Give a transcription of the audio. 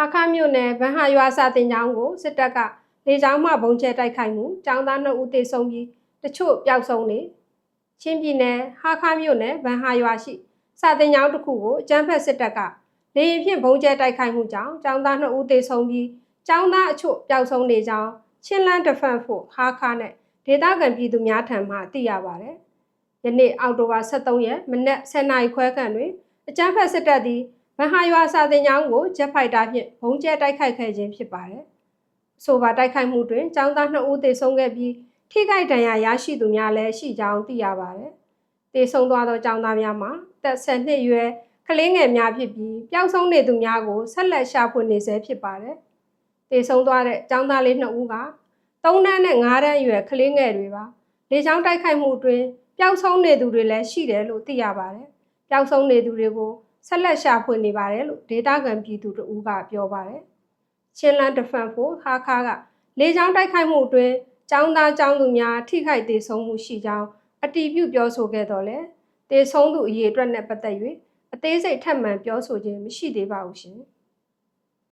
ဟာခမြို့နယ်ဗန်ဟာရွာစာတင်ကျောင်းကိုစစ်တပ်ကလေကြောင်းမှဘုံကျဲတိုက်ခိုက်မှုကျောင်းသား2ဦးသေဆုံးပြီးတချို့ပျောက်ဆုံးနေချင်းပြည်နယ်ဟာခမြို့နယ်ဗန်ဟာရွာရှိစာတင်ကျောင်းတစ်ခုကိုအကြမ်းဖက်စစ်တပ်ကလေရင်ဖြင့်ဘုံကျဲတိုက်ခိုက်မှုကြောင့်ကျောင်းသား2ဦးသေဆုံးပြီးကျောင်းသားအချို့ပျောက်ဆုံးနေကြောင်းချင်းလန်း Defense ဖို့ဟာခနဲ့ဒေသခံပြည်သူများထံမှသိရပါတယ်။ယနေ့အောက်တိုဘာ23ရက်မနက်10:00နာရီခွဲခန့်တွင်အကြမ်းဖက်စစ်တပ်သည် မဟာရွာစာတင်ကျောင်းကိုဂျက်ဖိုက်တာဖြင့်ဘုံကျဲတိုက်ခိုက်ခဲ့ခြင်းဖြစ်ပါတယ်။အဆိုပါတိုက်ခိုက်မှုတွင်ကျောင်းသား2ဦးသေဆုံးခဲ့ပြီးထိခိုက်ဒဏ်ရာရရှိသူများလည်းရှိကြောင်းသိရပါတယ်။သေဆုံးသွားသောကျောင်းသားများမှာသက်10နှစ်အရွယ်ကလေးငယ်များဖြစ်ပြီးပျောက်ဆုံးနေသူများကိုဆက်လက်ရှာဖွေနေဆဲဖြစ်ပါတယ်။သေဆုံးသွားတဲ့ကျောင်းသားလေး2ဦးက3တန်းနဲ့5တန်းအရွယ်ကလေးငယ်တွေပါ။လေချောင်းတိုက်ခိုက်မှုတွင်ပျောက်ဆုံးနေသူတွေလည်းရှိတယ်လို့သိရပါတယ်။ပျောက်ဆုံးနေသူတွေကို ဆက်လက်ရှာဖွေနေပါတယ်လို့ဒေတာကန်ပြည်သူတို့ကပြောပါတယ်။ချင်းလန်းဒဖန်ဖို့ဟာခါကလေကြောင်းတိုက်ခိုက်မှုအတွင်းចောင်းသားចောင်းသူများထိခိုက်ဒေဆုံးမှုရှိကြောင်းအတီးပြုပြောဆိုခဲ့တော့လေဒေဆုံးသူအရေးအတွက်နဲ့ပတ်သက်၍အသေးစိတ်ထပ်မံပြောဆိုခြင်းမရှိသေးပါဘူးရှင်။